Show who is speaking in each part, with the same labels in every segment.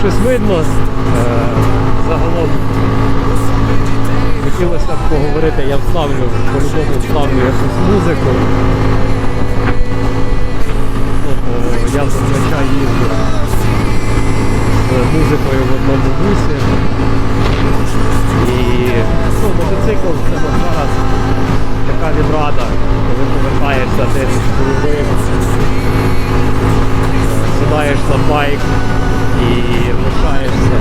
Speaker 1: щось видно. Е, Загалом хотілося б поговорити, я вставлю, по-любому вставлю якусь музику. Ну, я зазвичай їжджу з музикою в одному бусі. І ну, мотоцикл це зараз така відрада, коли повертаєшся десь голови, сідаєш на байк і лишаєшся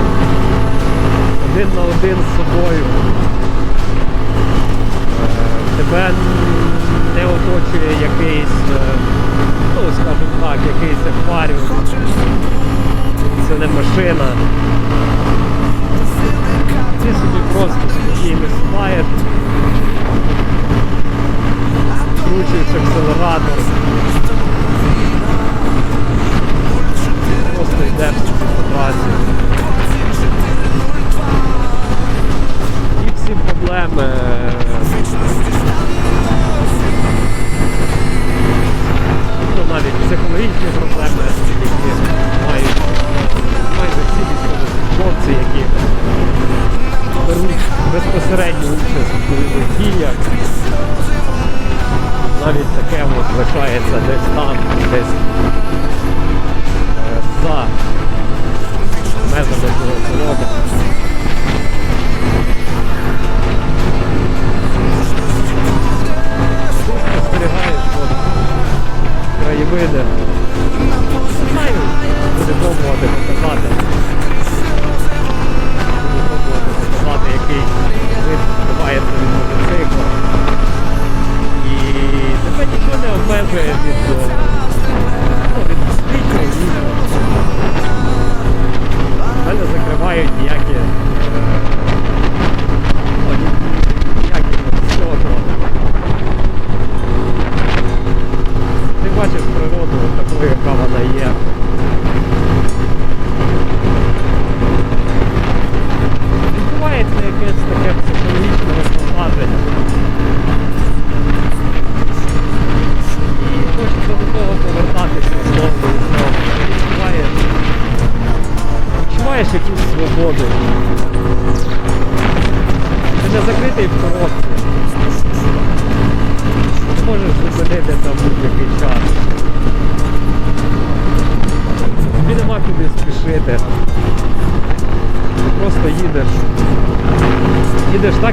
Speaker 1: один на один з собою. Е, Тебе не оточує якийсь, е, ну скажімо так, якийсь акваріум. Це не машина. Ти собі просто спокійно сідаєш, скручуєш акселератор. Беруть безпосередню участь бойових діях. Навіть таке от лишається десь там, десь е, за межами цього заводу.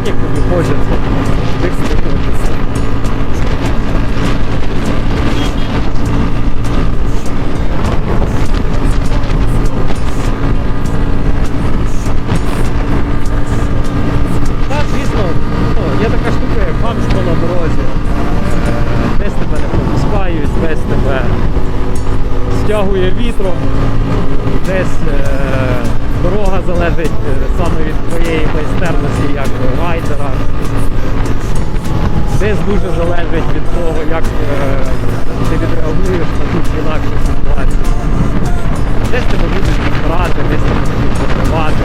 Speaker 1: Як тобі хочеться. Залежить е, саме від твоєї майстерності як райдера. Десь дуже залежить від того, як е, ти відреагуєш на ту чи інакшу ситуацію. Десь тебе будуть відбирати, десь тебе будуть закривати,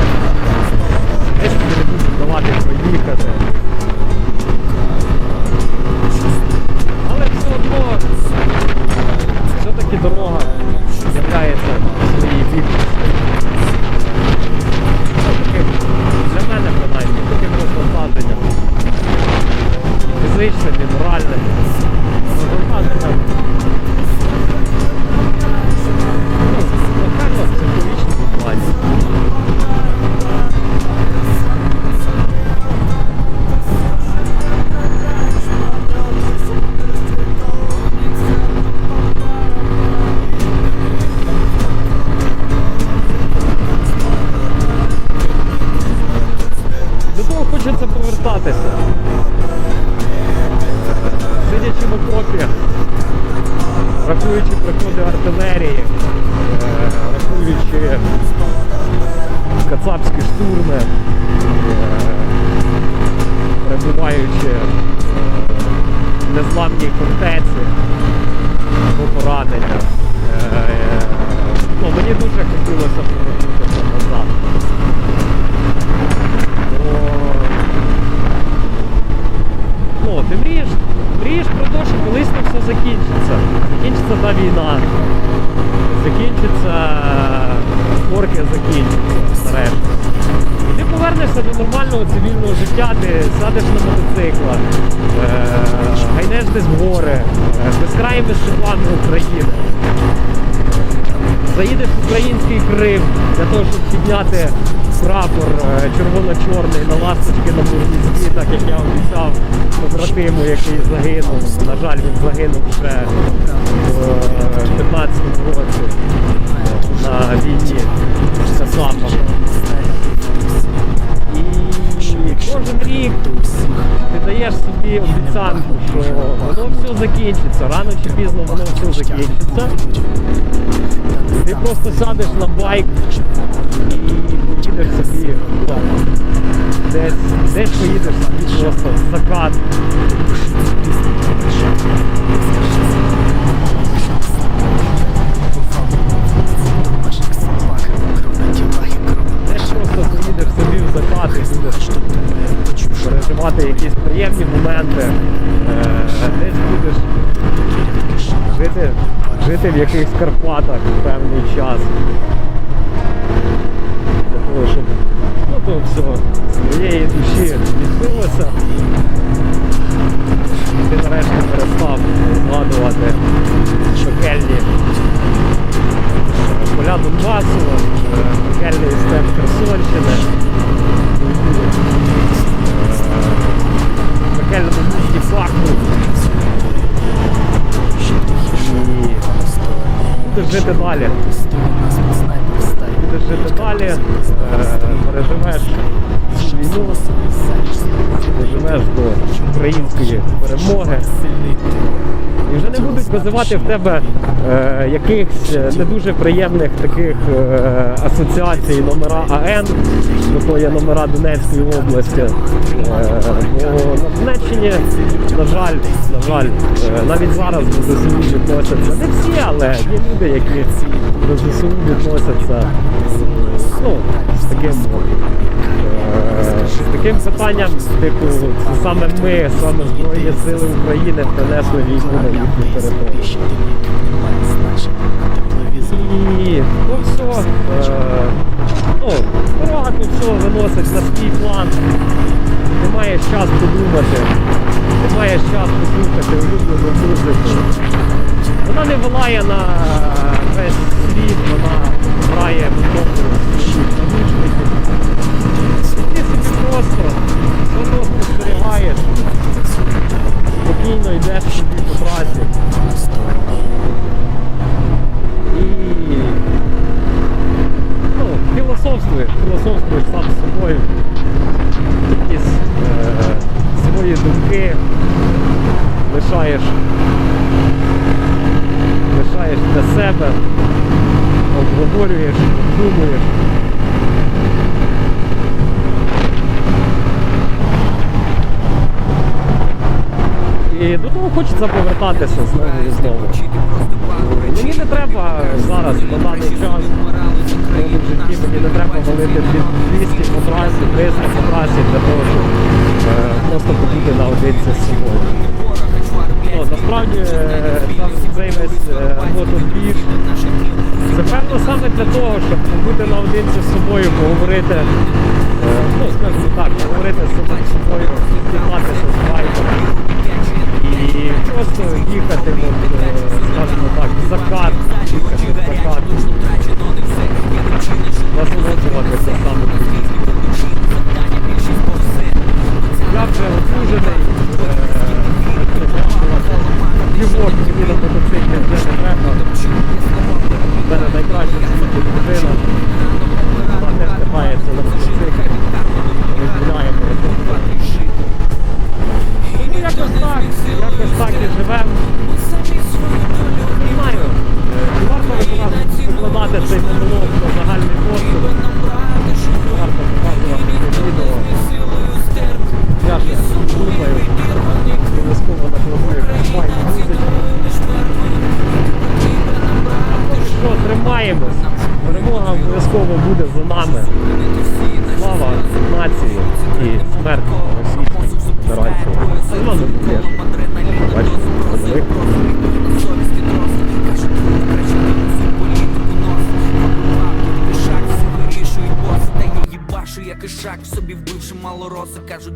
Speaker 1: десь тебе будуть давати проїхати. Закінчиться. Закінчиться та війна. Закінчиться орки закінчаться нарешті. І ти повернешся до нормального цивільного життя, ти сядеш на мотоцикла, е, гайнеш десь в гори, е, безкрайними України. Заїдеш в український Крим для того, щоб підняти прапор е, червоно-чорний на ласточки на Бурмісті, так як я обіцяв побратиму, який загинув. На жаль, він загинув ще в 15 році на війні з Касапом. І кожен рік ти даєш собі обіцянку, що воно все закінчиться, рано чи пізно воно все закінчиться. Ти просто сядеш на байк і поїдеш собі. Десь, десь поїдеш просто закат. Десь просто поїдеш собі в закат будеш переживати якісь приємні моменти. Е, Десь будеш жити, жити в якихось Карпатах певний час. Того, ну, то все з твоєї душі відбилося. Ти нарешті перестав згадувати пекельні е, поля Донбасу, пекельний степ Херсонщини. Е, Пекельному місті Бахмут. І жити далі. Далі, е, війну, доживеш до української перемоги. І вже не будуть визивати в тебе е, якихось е, не дуже приємних таких е, асоціацій номера АН, бо то є номера Донецької області. Е, бо на Донеччині, на жаль, на жаль, е, навіть зараз до ЗСУ відносяться. Не всі, але є люди, які до ЗСУ відносяться ну, з таким. е, з таким питанням, типу, саме ми, саме Збройні Сили України принесли війну на їхню територію. І ну все, е, ну, дорога тут все виносить на свій план. Ти маєш час подумати, ти маєш час послухати улюблену музику. Вона не волає на весь світ, вона грає в тому лишаєш, лишаєш для себе, обговорюєш, думаєш. І до того хочеться повертатися знову і знову. Мені не треба зараз на даний час в житті, мені не треба валити 200 по трасі, 300 по трасі для того, щоб е, просто побути наодинці з собою. Ну, насправді е, сам цей весь мотобіг це саме для того, щоб побути наодинці з собою, поговорити, е, ну скажімо так, поговорити з собою, дізнатися з байком. І просто їхати, от, е, скажімо так, закат, їхати закат, насолоджуватися саме. Я вже одружений, з нами. Слава нації і смерть російській наранцю. Бачите, велик. Як і шаг
Speaker 2: в собі вбивши мало роса кажуть.